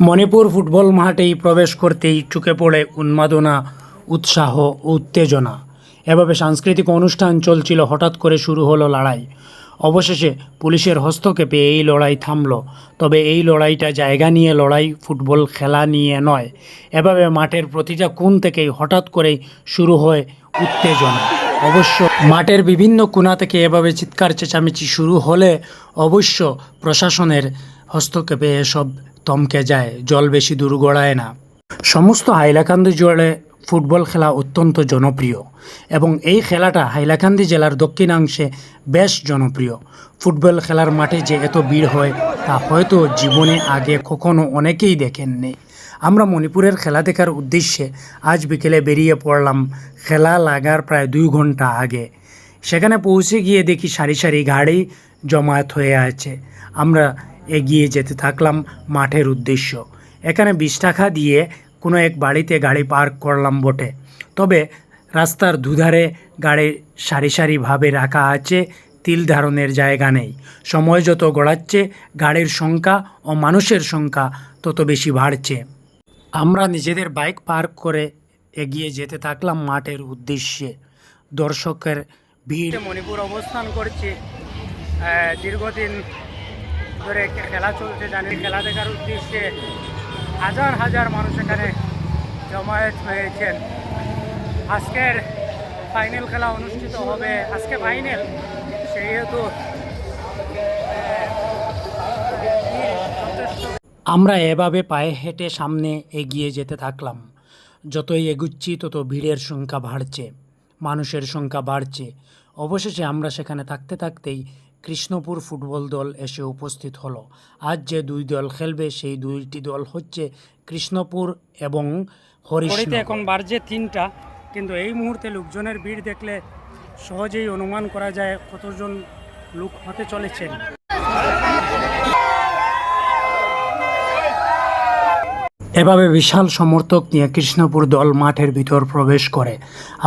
Manipur football মাঠেই প্রবেশ করতেই চুকে পড়ে উন্মাদনা, উৎসাহ ও উত্তেজনা। এভাবে সাংস্কৃতিক অনুষ্ঠান চলছিল, হঠাৎ করে শুরু হলো লড়াই। অবশেষে পুলিশের হস্তক্ষেপে এই লড়াই থামল। তবে এই লড়াইটা জায়গা নিয়ে লড়াই, ফুটবল খেলা নিয়ে নয়। এভাবে মাঠের প্রতিটা কোণ থেকেই হঠাৎ করেই শুরু হয় উত্তেজনা। অবশ্য মাঠের বিভিন্ন কোণা থেকে এভাবে চিৎকার চেঁচামেচি শুরু হলে অবশ্য প্রশাসনের হস্তক্ষেপে এসব থমকে যায়, জল বেশি দূর গড়ায় না। সমস্ত হাইলাকান্দি জুড়ে ফুটবল খেলা অত্যন্ত জনপ্রিয় এবং এই খেলাটা হাইলাকান্দি জেলার দক্ষিণাংশে বেশ জনপ্রিয়। ফুটবল খেলার মাঠে যে এত ভিড় হয়, তা হয়তো জীবনে আগে কখনো অনেকেই দেখেননি। আমরা মণিপুরের খেলা দেখার উদ্দেশ্যে আজ বিকেলে বেরিয়ে পড়লাম খেলা লাগার প্রায় দুই ঘণ্টা আগে। সেখানে পৌঁছে গিয়ে দেখি সারি সারি গাড়ি জমায়েত হয়ে আছে। আমরা এগিয়ে যেতে থাকলাম মাঠের উদ্দেশ্য। এখানে বিশ টাকা দিয়ে কোনো এক বাড়িতে গাড়ি পার্ক করলাম বটে। তবে রাস্তার দুধারে গাড়ি সারি সারিভাবে রাখা আছে, তিল ধারণের জায়গা নেই। সময় যত গড়াচ্ছে, গাড়ির সংখ্যা ও মানুষের সংখ্যা তত বেশি বাড়ছে। আমরা নিজেদের বাইক পার্ক করে এগিয়ে যেতে থাকলাম মাঠের উদ্দেশ্যে। দর্শকের ভিড় মণিপুর অবস্থান করছে। দীর্ঘদিন ধরে একটা খেলা চলছে জানি খেলা দেখার উদ্দেশ্যে হাজার হাজার মানুষ এখানে জমায়েত হয়েছেন। আজকের ফাইনাল খেলা অনুষ্ঠিত হবে, আজকে ফাইনাল সেহেতু আমরা এভাবে পায়ে হেঁটে সামনে এগিয়ে যেতে থাকলাম। যতই এগুচ্ছি, তত ভিড়ের সংখ্যা বাড়ছে, মানুষের সংখ্যা বাড়ছে। অবশেষে আমরা সেখানে থাকতে থাকতেই কৃষ্ণপুর ফুটবল দল এসে উপস্থিত হলো। আজ যে দুই দল খেলবে সেই দুইটি দল হচ্ছে কৃষ্ণপুর এবং হরিশ এখন বাড়ছে তিনটা কিন্তু এই মুহূর্তে লোকজনের ভিড় দেখলে সহজেই অনুমান করা যায় কতজন লোক হতে চলেছেন। এভাবে বিশাল সমর্থক নিয়ে কৃষ্ণপুর দল মাঠের ভিতর প্রবেশ করে।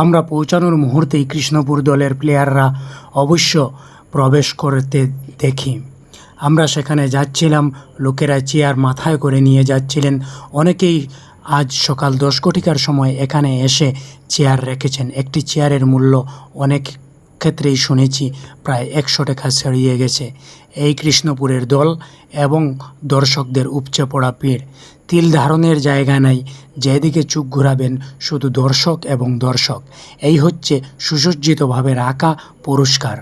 আমরা পৌঁছানোর মুহূর্তেই কৃষ্ণপুর দলের প্লেয়াররা অবশ্য প্রবেশ করতে দেখি। আমরা সেখানে যাচ্ছিলাম, লোকেরা চেয়ার মাথায় করে নিয়ে যাচ্ছিলেন। অনেকেই আজ সকাল দশ কোটিকার সময় এখানে এসে চেয়ার রেখেছেন। একটি চেয়ারের মূল্য অনেক ক্ষেত্রেই শুনেছি, প্রায় একশো টাকা ছাড়িয়ে গেছে। এই কৃষ্ণপুরের দল এবং দর্শকদের উপচে পড়া ভিড়। তিল ধারণের জায়গা নাই, যেদিকে চোখ ঘোরাবেন শুধু দর্শক এবং দর্শক। এই হচ্ছে সুসজ্জিতভাবে রাখা পুরস্কার।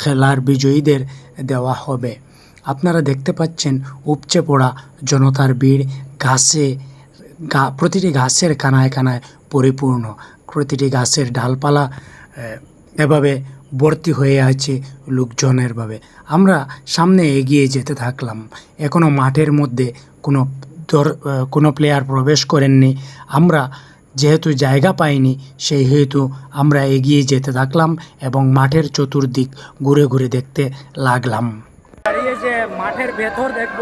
খেলার বিজয়ীদের দেওয়া হবে। আপনারা দেখতে পাচ্ছেন উপচে পড়া জনতার ভিড়, ঘাসে, গা, প্রতিটি ঘাসের কানায় কানায় পরিপূর্ণ। প্রতিটি গাছের ডালপালা এভাবে ভর্তি হয়ে আছে লোকজনের ভাবে। আমরা সামনে এগিয়ে যেতে থাকলাম। এখনও মাঠের মধ্যে কোনো কোনো প্লেয়ার প্রবেশ করেননি। আমরা যেহেতু জায়গা পাইনি, সেই হেতু আমরা এগিয়ে যেতে থাকলাম এবং মাঠের চতুর্দিক ঘুরে ঘুরে দেখতে লাগলাম। দাঁড়িয়ে যে মাঠের ভেতর দেখব,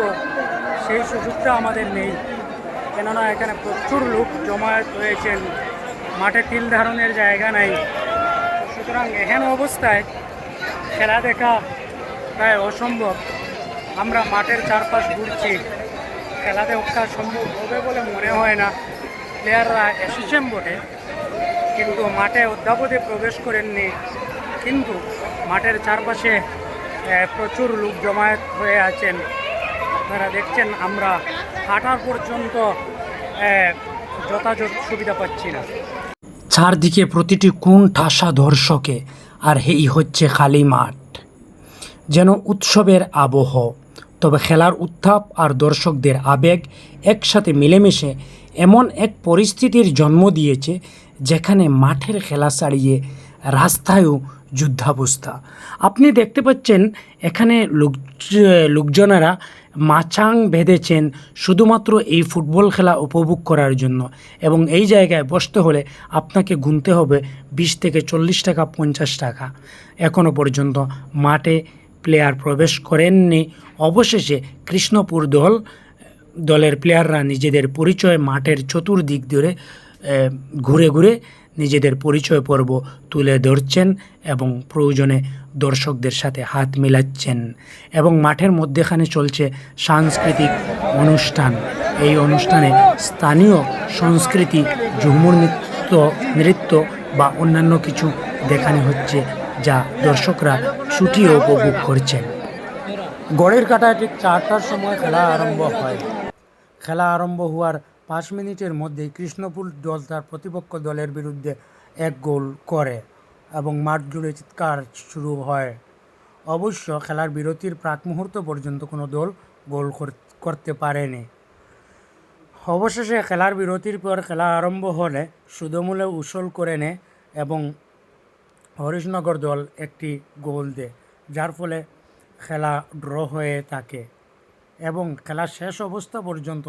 সেই সুযোগটা আমাদের নেই। কেননা এখানে প্রচুর লোক জমায়েত হয়েছেন। মাঠে তিল ধারণের জায়গা নাই। সুতরাং এহেন অবস্থায় খেলা দেখা প্রায় অসম্ভব। আমরা মাঠের চারপাশ ঘুরছি। খেলা দেখা সম্ভব হবে বলে মনে হয় না। প্লেয়াররা এসেছেন বটে, কিন্তু মাঠে অধ্যাপদে প্রবেশ করেননি। কিন্তু মাঠের চারপাশে প্রচুর লোক জমায়েত হয়ে আছেন। আপনারা দেখছেন, আমরা হাঁটার পর্যন্ত যথাযথ সুবিধা পাচ্ছি না। চারদিকে প্রতিটি কোণ ঠাসা দর্শকে আর এই হচ্ছে খালি মাঠ। যেন উৎসবের আবহ, তবে খেলার উত্থাপ আর দর্শকদের আবেগ একসাথে মিলেমিশে এমন এক পরিস্থিতির জন্ম দিয়েছে যেখানে মাঠের খেলা ছাড়িয়ে রাস্তায়ও যুদ্ধাবস্থা। আপনি দেখতে পাচ্ছেন এখানে লোক, লোকজনেরা মাচাং বেঁধেছেন শুধুমাত্র এই ফুটবল খেলা উপভোগ করার জন্য এবং এই জায়গায় বসতে হলে আপনাকে গুনতে হবে বিশ থেকে চল্লিশ টাকা, পঞ্চাশ টাকা। এখনও পর্যন্ত মাঠে প্লেয়ার প্রবেশ করেননি। অবশেষে কৃষ্ণপুর দল দলের প্লেয়াররা নিজেদের পরিচয় মাঠের চতুর্দিক ধরে ঘুরে ঘুরে নিজেদের পরিচয় পর্ব তুলে ধরছেন এবং প্রয়োজনে দর্শকদের সাথে হাত মিলাচ্ছেন এবং মাঠের মধ্যেখানে চলছে সাংস্কৃতিক অনুষ্ঠান। এই অনুষ্ঠানে স্থানীয় সংস্কৃতি, ঝুমুর নৃত্য নৃত্য বা অন্যান্য কিছু দেখানো হচ্ছে যা দর্শকরা ছুটিয়ে উপভোগ করছেন। গড়ের কাটায় ঠিক চারটার সময় খেলা আরম্ভ হয়। খেলা আরম্ভ হওয়ার পাঁচ মিনিটের মধ্যেই কৃষ্ণপুর দল তার প্রতিপক্ষ দলের বিরুদ্ধে এক গোল করে এবং মাঠ জুড়ে চিৎকার শুরু হয়। অবশ্য খেলার বিরতির প্রাক মুহূর্ত পর্যন্ত কোনো দল গোল কর- করতে পারেনি। অবশেষে খেলার বিরতির পর খেলা আরম্ভ হলে সুদমূলে উসল করে নেয় এবং হরিশনগর দল একটি গোল দেয়, যার ফলে খেলা ড্র হয়ে থাকে এবং খেলা শেষ অবস্থা পর্যন্ত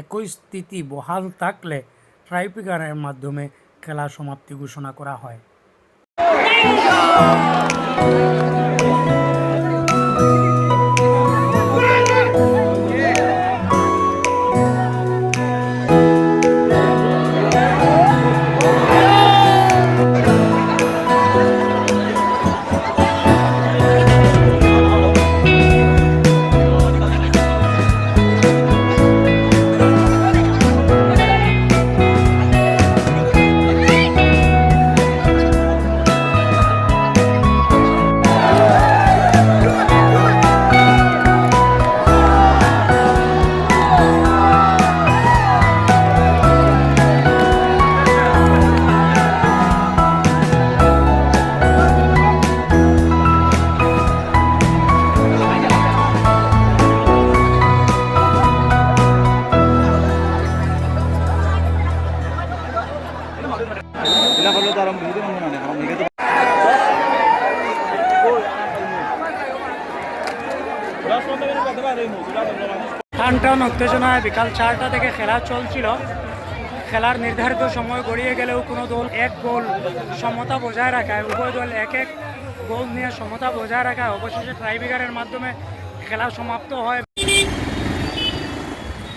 একই স্থিতি বহাল থাকলে ট্রাইপিকারের মাধ্যমে খেলা সমাপ্তি ঘোষণা করা হয়। Sila kalau dalam begitu mana nih? Kalau begitu টান টান উত্তেজনায় বিকাল চারটা থেকে খেলা চলছিল খেলার নির্ধারিত সময় গড়িয়ে গেলেও কোনো দল এক গোল সমতা বজায় রাখায়, উভয় দল এক এক গোল নিয়ে সমতা বজায় রাখায় অবশেষে ট্রাইব্রেকারের মাধ্যমে খেলা সমাপ্ত হয়